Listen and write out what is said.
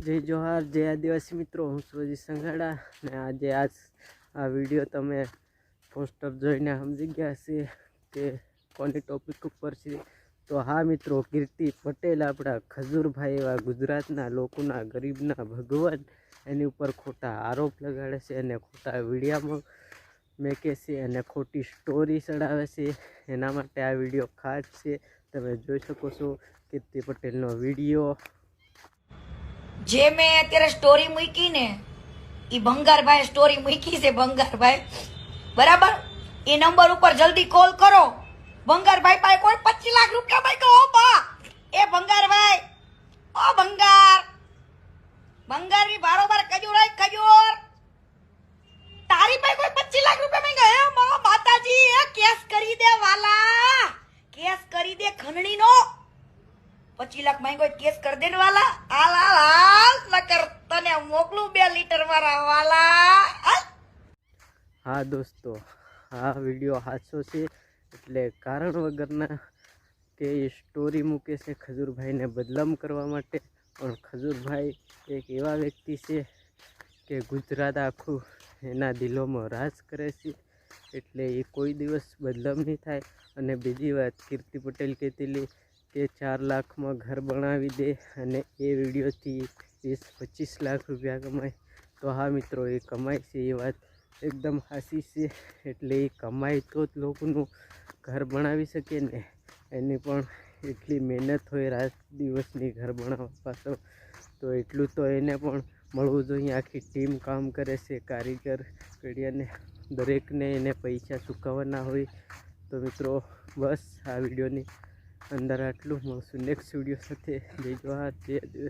જય જોહાર, જય આદિવાસી મિત્રો. હું સુરજી સંઘાડા ને આજે આજ આ વીડિયો તમે પોસ્ટર જોઈને સમજી ગયા છે કે કોની ટોપિક ઉપર છે. તો હા મિત્રો, કીર્તિ પટેલ આપણા ખજૂરભાઈ એવા ગુજરાતના લોકોના ગરીબના ભગવાન. એની ઉપર ખોટા આરોપ લગાડે છે અને ખોટા વિડીયામાં મેકે છે અને ખોટી સ્ટોરી ચડાવે છે. એના માટે આ વીડિયો ખાસ છે. તમે જોઈ શકો છો કીર્તિ પટેલનો વીડિયો. જે મેં અત્યારે સ્ટોરી મૂકી ને એ ભંગારભાઈ સ્ટોરી મૂકી છે, ભંગારભાઈ. બરાબર? એ નંબર ઉપર જલ્દી કોલ કરો. ભંગારભાઈ પાસે કોઈ પચીસ લાખ રૂપિયા ભાઈ કહો બા! એ ભંગારભાઈ! ઓ ભંગાર! ભંગારની બારોબાર ખજૂર હોય ખજૂર તારી પાસે કોઈ પચીસ લાખ રૂપિયા માંગ્યા? હે મા માતાજી એ કેસ કરી દે વાલા! કેસ કરી દે ખંડણી નો પચીસ લાખ માંગ્યો કેસ કરી દે ને વાલા. હાલ હા દોસ્તો, આ વીડિયો હાચો છે, એટલે કારણ વગરના એ સ્ટોરી મૂકે છે ખજૂરભાઈને બદનામ કરવા માટે, પણ ખજૂરભાઈ એક એવા વ્યક્તિ છે કે ગુજરાત આખું એના દિલોમાં રાજ કરે છે, એટલે એ કોઈ દિવસ બદલામ નહીં થાય. અને બીજી વાત, કીર્તિ પટેલ કહેતીલી કે ચાર લાખમાં ઘર બનાવી દે અને એ વિડીયોથી વીસ પચીસ લાખ રૂપિયા કમાય. તો હા મિત્રો, એ કમાય છે, એ વાત એકદમ હાસી છે. એટલે એ કમાય તો જ લોકોનું ઘર બનાવી શકે ને. એની પણ એટલી મહેનત હોય રાત દિવસની ઘર બનાવવા પાછળ. તો એટલું તો એને પણ મળવું જોઈએ. આખી ટીમ કામ કરે છે, કારીગર કડિયાને દરેકને એને પૈસા ચૂકવવાના હોય. તો મિત્રો, બસ આ વિડીયોની અંદર આટલું. મળશું નેક્સ્ટ વીડિયો સાથે. જય જવાહર, જય આદિવાસી.